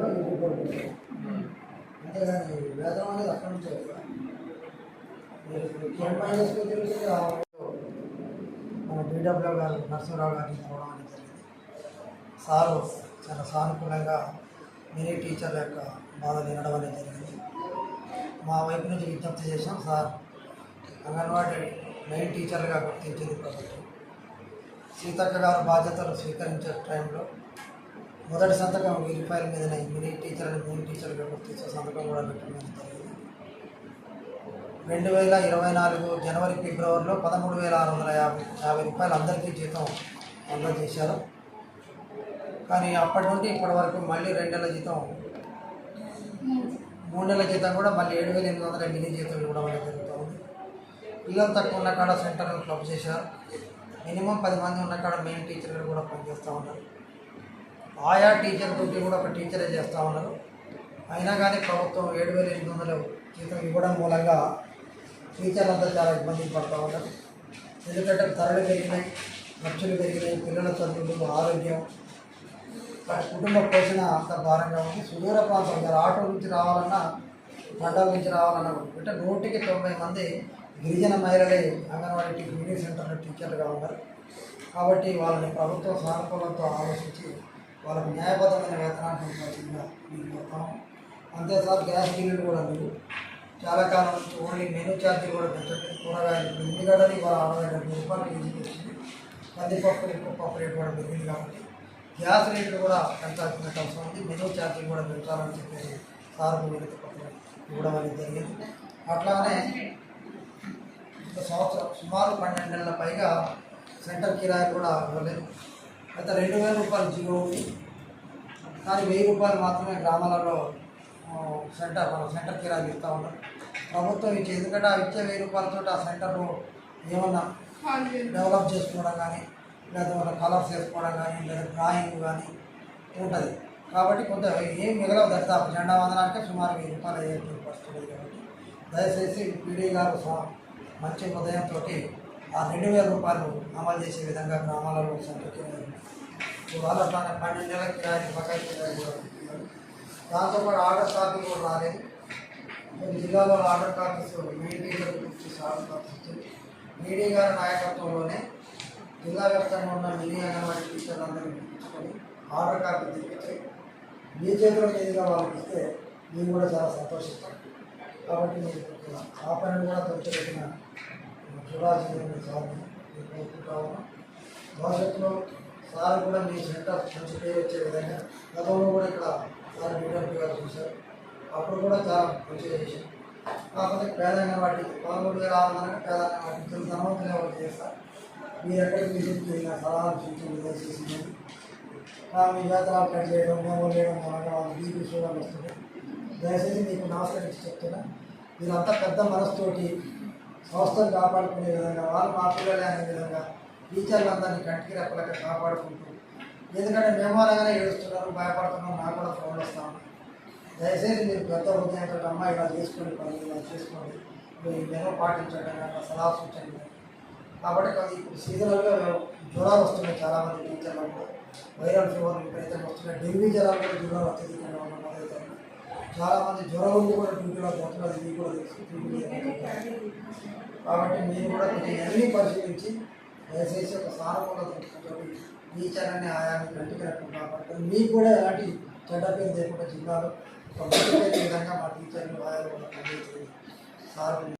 పడుతుందో ఇంటికి పడుతుంది అంతేగాని వేదం అనేది అక్కడి నుంచే మీరు ఇప్పుడు స్కూల్ మన డీడబ్ల్యూ గారు నరసింహరావు గారిని చూడడం అనేది జరిగింది. సారు చాలా సానుకూలంగా మినీ టీచర్ల యొక్క బాధ వినడం అనేది జరిగింది. మా వైపు నుంచి విజ్ఞప్తి చేశాం సార్. అంగన్వాడీ మెయిన్ టీచర్లుగా గుర్తించింది ప్రభుత్వం. సీతక్క గారు బాధ్యతలు స్వీకరించే టైంలో మొదటి సంతకం వెయ్యి రూపాయల మీద మినీ టీచర్ని మెయిన్ టీచర్లు గుర్తించే సంతకం కూడా పెట్టడం జరిగింది. రెండు వేల ఇరవై నాలుగు జనవరి ఫిబ్రవరిలో పదమూడు వేల ఆరు వందల యాభై యాభై రూపాయలు అందరికీ జీతం అందజేశారు. కానీ అప్పటి నుండి ఇప్పటి వరకు మళ్ళీ రెండు నెలల జీతం మూడు నెలల జీతం కూడా మళ్ళీ ఏడు వేల ఎనిమిది వందల మినీ జీతం ఇవ్వడం అనేది జరుగుతుంది. పిల్లలు తక్కువ ఉన్న కాడ సెంటర్లు క్లబ్ చేశారు. మినిమం పది మంది ఉన్న కాడ మెయిన్ టీచర్లు కూడా పనిచేస్తూ ఉన్నారు. ఆయా టీచర్ తోటి కూడా ఒక టీచరే చేస్తూ ఉన్నారు. అయినా కానీ ప్రభుత్వం ఏడు వేల ఎనిమిది వందలు జీతం ఇవ్వడం మూలంగా టీచర్లంతా చాలా ఇబ్బంది పడుతూ ఉన్నారు. ఎందుకంటే ధరలు పెరిగినాయి ఖర్చులు పెరిగినాయి పిల్లల చదువులు ఆరోగ్యం కుటుంబ పోషణ అంత భారంగా ఉంది. సుదూర ప్రాంతం గారు ఆటో నుంచి రావాలన్నా మండల నుంచి రావాలన్నా అంటే నూటికి తొంభై మంది గిరిజన మహిళలే అంగన్వాడీ టీ మినీ సెంటర్లో టీచర్లుగా ఉన్నారు. కాబట్టి వాళ్ళని ప్రభుత్వం సానుకూలంతో ఆలోచించి వాళ్ళకు న్యాయబద్ధమైన వేతనాన్ని ఇవ్వాల్సిందిగా మీకు చెప్తాం అంతే సార్ గ్యాస్ బిల్లులు కూడా లేదు. చాలా కాలం ఓన్లీ మెనూ ఛార్జీలు కూడా పెట్టండి కూరగాయలు ఎందుకంటే వాళ్ళ ఇవాళ అరవై డెబ్బై రూపాయలు కేజీ వచ్చింది కందిపప్పు ఎక్కువ పప్పు రేటు కూడా పెరిగింది కాబట్టి గ్యాస్ రేట్లు కూడా పెంచాల్సిన అవసరం ఉంది. మెనూ ఛార్జీలు కూడా పెంచాలని చెప్పేసి సార్ వినతి ఇవ్వడం అనేది జరిగింది. అట్లానే ఒక సంవత్సరం సుమారు పన్నెండు నెలల పైగా సెంటర్ కిరాయి కూడా ఇవ్వలేదు. అయితే రెండు వేల రూపాయలు జీరో ఉంది. కానీ వెయ్యి రూపాయలు మాత్రమే గ్రామాలలో సెంటర్ సెంటర్ కిరాయి ఇస్తూ ఉన్నారు. ప్రభుత్వం ఇచ్చే ఎందుకంటే ఆ ఇచ్చే వెయ్యి రూపాయలతో ఆ సెంటర్ ఏమన్నా డెవలప్ చేసుకోవడం కానీ లేదా మన కలర్స్ వేసుకోవడం కానీ లేదా డ్రాయింగ్ కానీ ఉంటుంది. కాబట్టి కొంత ఏం మిగలవు దాదాపు జెండా వందనానికే సుమారు వెయ్యి రూపాయలు అయ్యేటువంటి పరిస్థితి. కాబట్టి దయచేసి పీడీ గారు సా- మంచి ఉదయంతో ఆ రెండు వేల రూపాయలు అమలు చేసే విధంగా గ్రామాలలో సెంటర్ కిరాయి అట్లానే పన్నెండు నెలల కిరాయి బకాయి కిరాయి కూడా దాంతోపాటు ఆర్డర్ కాపీ కూడా రాలేదు. కొన్ని జిల్లాలో ఆర్డర్ కాపీస్ మీడియా గురించి ఆర్డర్ కాపీస్ మీడియా గారి నాయకత్వంలోనే జిల్లా వ్యాప్తంగా ఉన్న మినీ అంగన్వాడీ టీచర్లందరినీ పిలుచుకొని ఆర్డర్ కాపీ తెప్పించి మీ చేతిలో మీదుగా వాళ్ళకి ఇస్తే మేము కూడా చాలా సంతోషిస్తాం. కాబట్టి మీరు ఆ పని కూడా తొలిచిపెట్టిన చూడాల్సింది సార్ని నేను భవిష్యత్తులో సార్ కూడా మీ సెంటర్ మంచి పేరు వచ్చే విధంగా గతంలో కూడా ఇక్కడ సార్ డీడబ్ల్యూ గారు చూశారు. అప్పుడు కూడా చాలా మంచిగా చేశారు. కాకపోతే పేదంగా వాటి పదమూడు వేల ఆరు వందల పేదంగా వాటి తెలుగు ధనవంతులే వాళ్ళు చేస్తారు. మీరు ఎక్కడికి విజిట్ చేసిన సలహాలు సూచనలు చేసింది మీ వేతనాలు కట్ చేయడం మేము లేడం మూలంగా వాళ్ళు బీపీ చూడాలి వస్తుంది దయచేసి మీకు నమస్కరించి చెప్తున్నా. మీరంతా పెద్ద మనసుతోటి సంస్థను కాపాడుకునే విధంగా వాళ్ళు మా అనే విధంగా టీచర్లందరినీ కంటికి రెప్పలక కాపాడుకుంటూ. ఎందుకంటే మేము అలాగనే ఏడుస్తున్నారు భయపడుతున్నాం నాకు కూడా ఫోన్లు దయచేసి మీరు పెద్ద ఉదయంతో అమ్మ ఇలా చేసుకోండి పని ఇలా చేసుకోండి. మీరు మేము పాటించండి అని సలహా సూచనలు కాబట్టి కొద్ది ఇప్పుడు సీజనల్గా జ్వరాలు వస్తున్నాయి చాలామంది టీచర్లకు వైరల్ ఫీవర్ విపరీతంగా వస్తున్నాయి. డెంగ్యూ జ్వరాలు కూడా జ్వరాలు అత్యధికంగా ఉన్న మొదలవుతాయి చాలామంది జ్వరం ఉండి కూడా డ్యూటీలో పోతున్నారు ఇది కూడా తెలుసు. కాబట్టి మీరు కూడా కొంచెం అన్ని పరిశీలించి దయచేసి ఒక సానుకూల దృష్టితో టీచర్ అనే ఆయాన్ని గట్టి రకం కాబట్టి మీకు కూడా ఎలాంటి చెడ్డ పేరు లేకుండా జిల్లాలో ఒక విధంగా మా టీచర్లు ఆయాలు కూడా సార్